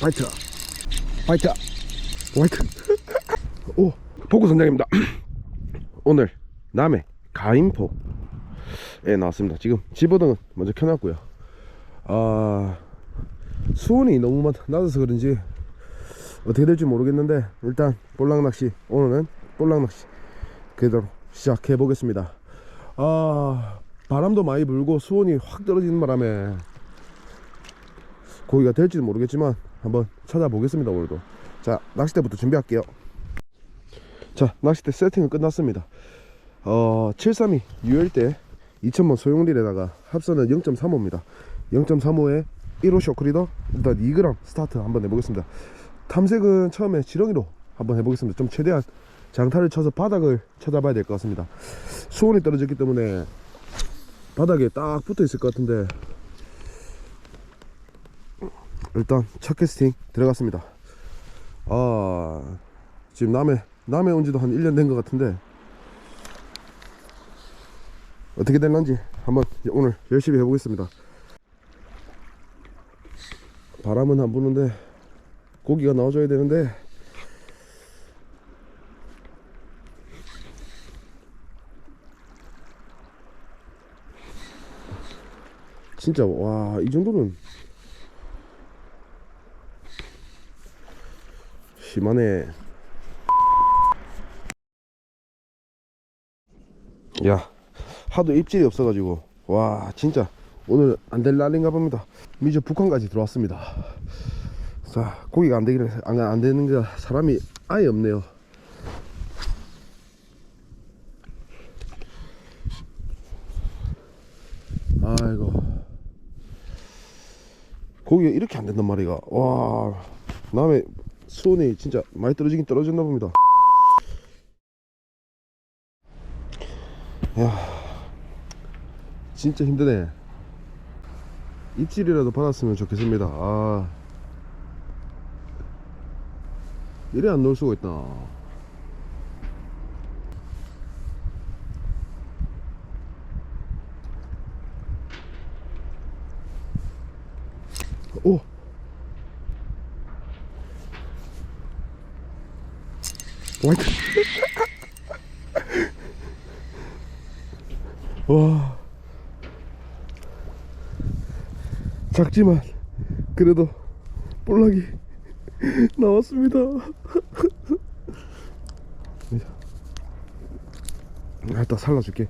화이트. 화이트. 화이트. 오 포구 선장입니다. 오늘 남해 가인포에 나왔습니다. 지금 집어등은 먼저 켜놨고요. 아 수온이 너무 많- 낮아서 그런지 어떻게 될지 모르겠는데 일단 볼락낚시 오늘은 볼락낚시 그대로 시작해 보겠습니다. 아 바람도 많이 불고 수온이 확 떨어지는 바람에 고기가 될지는 모르겠지만 한번 찾아보겠습니다 오늘도. 자 낚싯대부터 준비할게요. 자 낚싯대 세팅은 끝났습니다. 어 732 유열대 2000번 소용릴에다가 합선은 0.35입니다. 0.35에 1호 쇼크리더 일단 2g 스타트 한번 해보겠습니다. 탐색은 처음에 지렁이로 한번 해보겠습니다. 좀 최대한 장타를 쳐서 바닥을 찾아봐야 될 것 같습니다. 수온이 떨어졌기 때문에 바닥에 딱 붙어 있을 것 같은데 일단 첫 캐스팅 들어갔습니다. 아 지금 남해 남해 온 지도 한 1년 된 것 같은데 어떻게 될런지 한번 오늘 열심히 해보겠습니다. 바람은 안 부는데 고기가 나와줘야 되는데 진짜 와 이 정도는 심하네. 야 하도 입질이 없어가지고. 와 진짜. 오늘 안 될 날인가 봅니다. 미저 북한까지 들어왔습니다. 자 고기가 안 되기는 안, 안 되는 게 사람이 아예 없네요. 아이고. 고기가 이렇게 안 된단 말이가. 와 남의 수온이 진짜 많이 떨어지긴 떨어졌나 봅니다. 야 진짜 힘드네. 입질이라도 받았으면 좋겠습니다. 아 이래 안 놓을 수가 있다 오 화이트 와. 작지만 그래도 볼락이 나왔습니다. 아, 일단 살라줄게.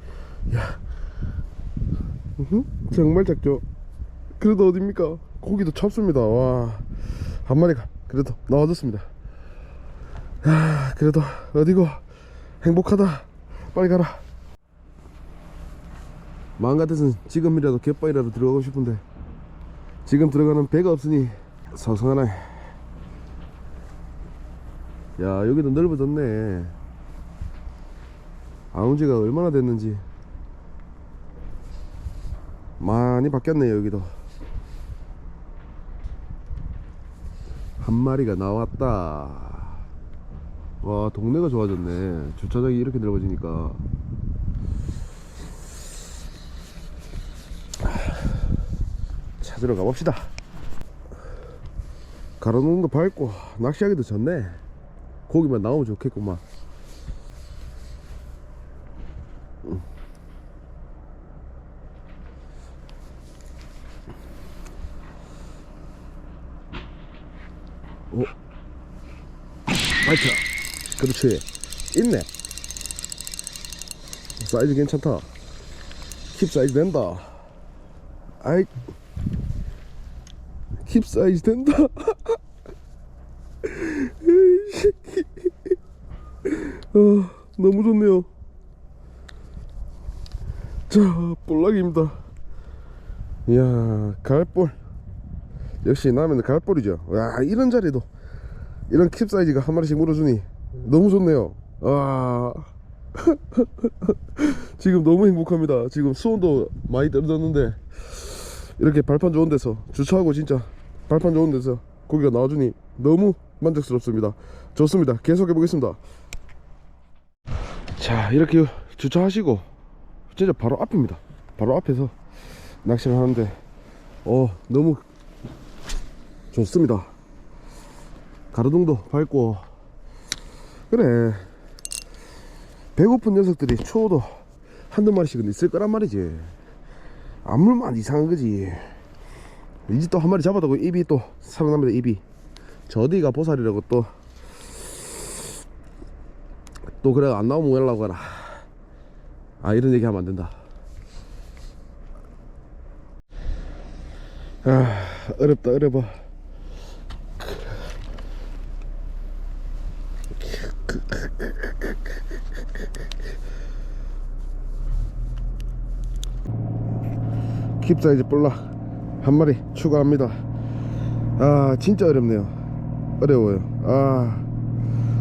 야. 으흠, 정말 작죠? 그래도 어딥니까? 고기도 찹습니다. 와 한 마리가 그래도 나와줬습니다 아 그래도 어디고 행복하다. 빨리 가라. 마음 같아서는 지금이라도 갯바위라도 들어가고 싶은데 지금 들어가는 배가 없으니 서성하네 야 여기도 넓어졌네. 안온 지가 얼마나 됐는지. 많이 바뀌었네요 여기도. 한 마리가 나왔다 와 동네가 좋아졌네. 주차장이 이렇게 넓어지니까. 찾으러 가봅시다. 가로놓은 거 밟고 낚시하기도 좋네. 고기만 나오면 좋겠구만. 음. 오 화이트 그렇지. 있네. 사이즈 괜찮다. 킵 사이즈 된다. 아이. 킵 사이즈 된다. 아, 너무 좋네요. 자 볼락입니다. 이야 가을볼. 역시 라면 가을볼이죠. 와 이런 자리도. 이런 킵 사이즈가 한 마리씩 물어주니 너무 좋네요. 와 지금 너무 행복합니다. 지금 수온도 많이 떨어졌는데 이렇게 발판 좋은 데서 주차하고 진짜 발판 좋은 데서 고기가 나와주니 너무 만족스럽습니다. 좋습니다. 계속 해보겠습니다. 자 이렇게 주차하시고 진짜 바로 앞입니다. 바로 앞에서 낚시를 하는데 어 너무 좋습니다. 가로등도 밝고 그래. 배고픈 녀석들이 추워도 한두 마리씩은 있을 거란 말이지. 아물만 이상한 거지. 이제 또 한 마리 잡아두고 입이 또 살아납니다 입이. 저디가 보살이라고 또. 또 그래 안 나오면 왜라고 하라 아 이런 얘기 하면 안 된다. 아 어렵다 어려워 킵사이즈 볼락 한 마리 추가합니다. 아 진짜 어렵네요. 어려워요. 아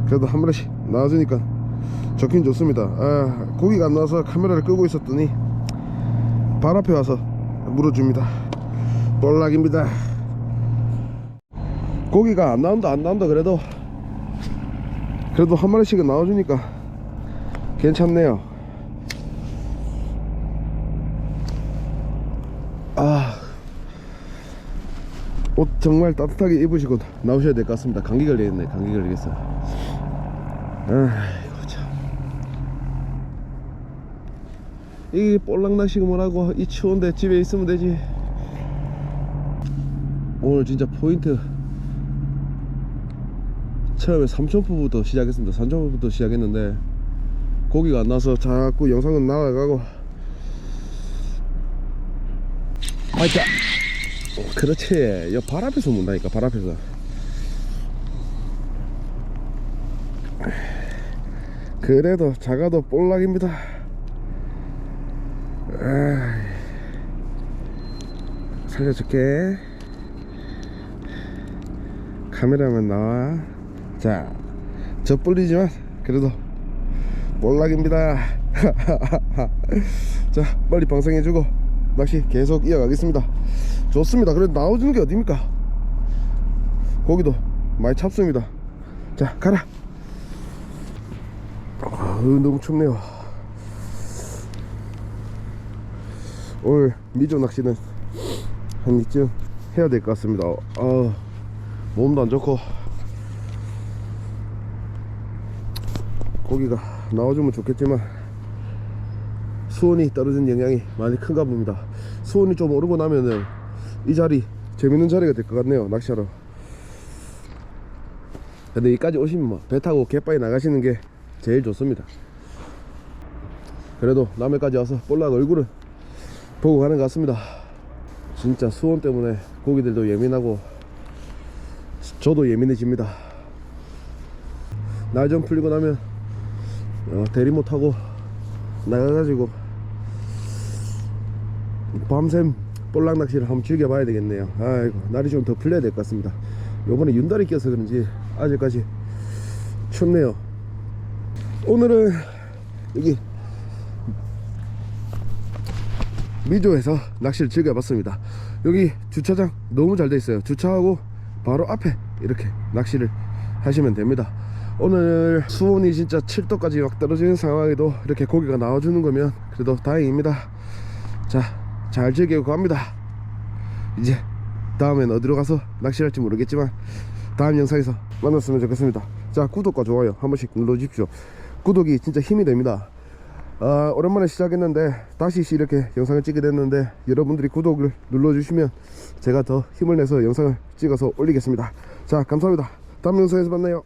그래도 한 마리씩 나와주니까 좋긴 좋습니다. 아 고기가 안 나와서 카메라를 끄고 있었더니 발 앞에 와서 물어줍니다. 볼락입니다. 고기가 안 나온다 안 나온다 그래도 그래도 한 마리씩은 나와주니까 괜찮네요 옷 정말 따뜻하게 입으시고 나오셔야 될 것 같습니다. 감기 걸리겠네, 감기 걸리겠어. 아이고 참. 이 볼락 낚시가 뭐라고 이 추운데 집에 있으면 되지. 오늘 진짜 포인트 처음에 삼천포부터 시작했습니다. 삼천포부터 시작했는데 고기가 안 나서 자꾸 영상은 날아가고 아이자 그렇지. 여발 앞에서 문다니까 발 앞에서. 그래도 작아도 볼락입니다. 살려줄게. 카메라만 나와. 자 저 뿔리지만 그래도 볼락입니다. 자 빨리 방생해주고 낚시 계속 이어가겠습니다 좋습니다. 그래도 나와주는 게 어딥니까? 고기도 많이 찹습니다. 자 가라. 아, 너무 춥네요. 오늘 미조 낚시는 한 이쯤 해야 될 것 같습니다. 아, 몸도 안 좋고. 고기가 나와주면 좋겠지만 수온이 떨어진 영향이 많이 큰가 봅니다. 수온이 좀 오르고 나면은 이 자리 재밌는 자리가 될 것 같네요 낚시하러. 근데 여기까지 오시면 뭐 배 타고 갯바위 나가시는 게 제일 좋습니다. 그래도 남해까지 와서 볼락 얼굴은 보고 가는 것 같습니다. 진짜 수온 때문에 고기들도 예민하고 저도 예민해집니다. 날 좀 풀리고 나면 어, 대리모 타고 나가가지고 밤샘 볼락 낚시를 한번 즐겨봐야 되겠네요. 아이고 날이 좀 더 풀려야 될 것 같습니다. 요번에 윤달이 껴서 그런지 아직까지 춥네요. 오늘은 여기 미조에서 낚시를 즐겨봤습니다. 여기 주차장 너무 잘 돼 있어요. 주차하고 바로 앞에 이렇게 낚시를 하시면 됩니다. 오늘 수온이 진짜 7도까지 막 떨어지는 상황에도 이렇게 고기가 나와주는 거면 그래도 다행입니다. 자 잘 즐기고 갑니다. 이제 다음엔 어디로 가서 낚시를 할지 모르겠지만 다음 영상에서 만났으면 좋겠습니다. 자 구독과 좋아요 한 번씩 눌러주십시오. 구독이 진짜 힘이 됩니다. 아, 오랜만에 시작했는데 다시 이렇게 영상을 찍게 됐는데 여러분들이 구독을 눌러주시면 제가 더 힘을 내서 영상을 찍어서 올리겠습니다. 자 감사합니다. 다음 영상에서 만나요